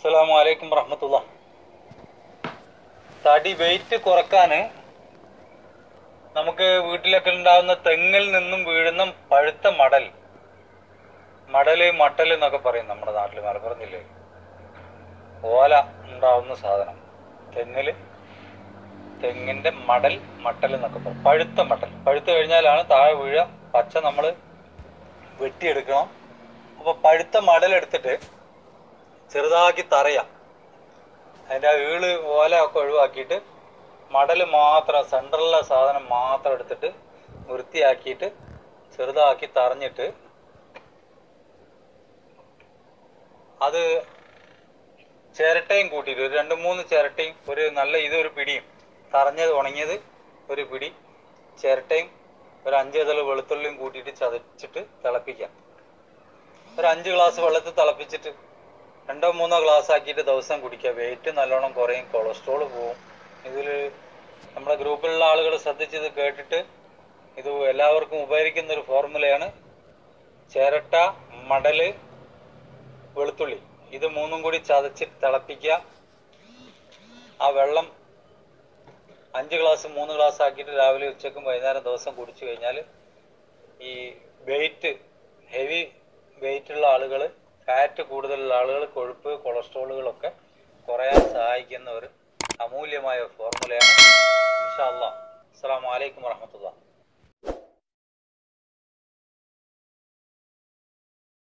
അസ്സലാമു അലൈക്കും റഹ്മത്തുള്ള തടി വെയിറ്റ് കുറക്കാന് നമുക്ക് വീട്ടിലൊക്കെ ഉണ്ടാവുന്ന തെങ്ങിൽ നിന്നും വീഴുന്ന പഴുത്ത മടൽ. മടൽ മട്ടൽ എന്നൊക്കെ പറയും നമ്മുടെ നാട്ടിൽ മലപ്പുറം ജില്ലയിൽ ഓല ഉണ്ടാവുന്ന സാധനം. തെങ്ങിൽ തെങ്ങിന്റെ മടൽ മട്ടൽ എന്നൊക്കെ പറയും. പഴുത്ത മട്ടൽ. പഴുത്ത് കഴിഞ്ഞാലാണ് താഴെ വീഴുക പച്ച നമ്മൾ വെട്ടിയെടുക്കണം. അപ്പോൾ പഴുത്ത മടൽ എടുത്തിട്ട് ചെറുതാക്കി തറയാം. അതിന്റെ ആ ഈൾ ഓല ഒക്കെ ഒഴിവാക്കിയിട്ട് മടൽ മാത്രം സെൻട്രലിലെ സാധനം മാത്രം എടുത്തിട്ട് വൃത്തിയാക്കിയിട്ട് ചെറുതാക്കി തറഞ്ഞിട്ട് അത് ചിരട്ടയും കൂട്ടിയിട്ട് ഒരു രണ്ട് മൂന്ന് ചിരട്ടയും ഒരു നല്ല ഇതൊരു പിടിയും. തറഞ്ഞത് ഉണങ്ങിയത് ഒരു പിടി ചിരട്ടയും ഒരു അഞ്ച് ഇതൾ വെളുത്തുള്ളിയും കൂട്ടിയിട്ട് ചതച്ചിട്ട് തിളപ്പിക്കാം. ഒരു അഞ്ച് ഗ്ലാസ് വെള്ളത്തിൽ തിളപ്പിച്ചിട്ട് രണ്ടോ മൂന്നോ ഗ്ലാസ് ആക്കിയിട്ട് ദിവസം കുടിക്കുക. വെയിറ്റ് നല്ലോണം കുറയും കൊളസ്ട്രോൾ പോവും. ഇതിൽ നമ്മുടെ ഗ്രൂപ്പിലുള്ള ആളുകൾ ശ്രദ്ധിച്ചത് കേട്ടിട്ട് ഇത് എല്ലാവർക്കും ഉപകരിക്കുന്ന ഒരു ഫോർമുലയാണ് ചിരട്ട മടൽ വെളുത്തുള്ളി. ഇത് മൂന്നും കൂടി ചതച്ച് തിളപ്പിക്കുക. ആ വെള്ളം അഞ്ച് ഗ്ലാസ് മൂന്ന് ഗ്ലാസ് ആക്കിയിട്ട് രാവിലെ ഉച്ചക്കും വൈകുന്നേരം ദിവസം കുടിച്ചു കഴിഞ്ഞാൽ ഈ വെയിറ്റ് ഹെവി വെയിറ്റ് ഉള്ള ആളുകൾ ഫാറ്റ് കൂടുതലുള്ള ആളുകൾ കൊഴുപ്പ് കൊളസ്ട്രോളുകളൊക്കെ കുറയാൻ സഹായിക്കുന്ന ഒരു അമൂല്യമായ ഫോർമുലയാണ് ഇൻഷാ അള്ളാഹ് അസ്സാം വലൈക്കും വറഹമത്തുള്ള